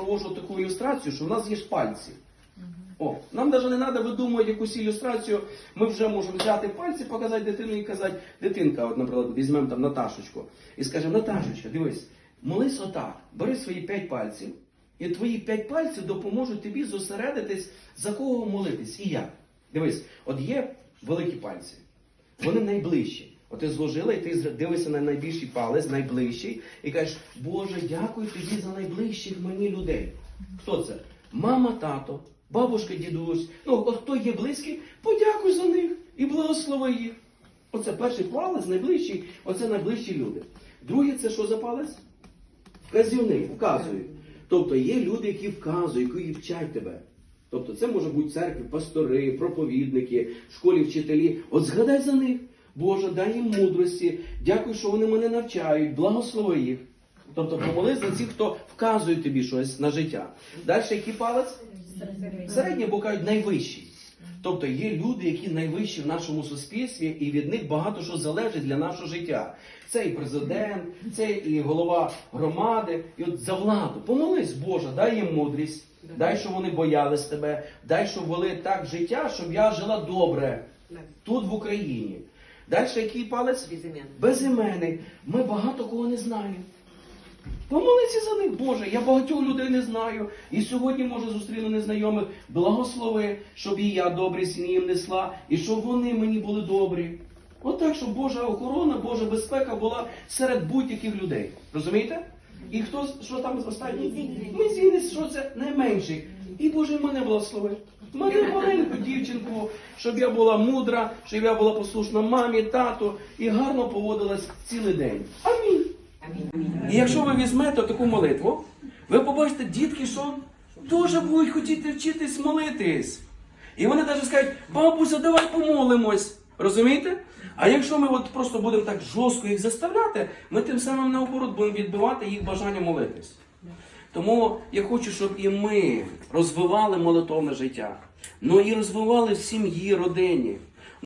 проводжу таку ілюстрацію, що в нас є пальці. О, нам навіть не треба видумувати якусь ілюстрацію. Ми вже можемо взяти пальці, показати дитину і казати, дитинка, от, наприклад, візьмемо там Наташечку і скажемо, Наташечка, дивись, молись отак, бери свої п'ять пальців, і твої п'ять пальців допоможуть тобі зосередитись, за кого молитись і як. Дивись, от є великі пальці, вони найближчі. От ти зложила, і ти дивишся на найбільший палець, найближчий, і кажеш, Боже, дякую тобі за найближчих мені людей. Хто це? Мама, тато, бабушка, дідусь. Ну, от хто є близький, подякуй за них і благослови їх. Оце перший палець, найближчий, оце найближчі люди. Другий це що за палець? Вказівник, вказують. Тобто є люди, які вказують, які вчать тебе. Тобто це може бути церкви, пастори, проповідники, школі вчителі. От згадай за них. Боже, дай їм мудрості. Дякую, що вони мене навчають, благослови їх. Тобто помолись за цих, хто вказує тобі щось на життя. Далі який палець? Середній, бо кажуть найвищий. Тобто є люди, які найвищі в нашому суспільстві, і від них багато що залежить для нашого життя. Це і президент, це і голова громади, і от за владу. Помолись, Боже, дай їм мудрість, дай, щоб вони боялись тебе, дай, щоб вели так життя, щоб я жила добре тут, в Україні. Далі який палець? Безіменний. Безіменний. Ми багато кого не знаємо. Помолися за них, Боже, я багатьох людей не знаю. І сьогодні, може, зустріну незнайомих. Благослови, щоб і я добрість їм несла, і щоб вони мені були добрі. От так, щоб Божа охорона, Божа безпека була серед будь-яких людей. Розумієте? І хто, що там останній? Мізінець, що це найменший. І Боже, мене благослови. Мене маленьку дівчинку, щоб я була мудра, щоб я була послушна мамі, тату і гарно поводилась цілий день. Амінь. І якщо ви візьмете таку молитву, ви побачите, дітки, що теж будуть хотіти вчитись молитись. І вони навіть скажуть, бабуся, давай помолимось. Розумієте? А якщо ми от просто будемо так жорстко їх заставляти, ми тим самим наоборот будемо відбивати їх бажання молитись. Тому я хочу, щоб і ми розвивали молитовне життя, ну і розвивали в сім'ї, родині.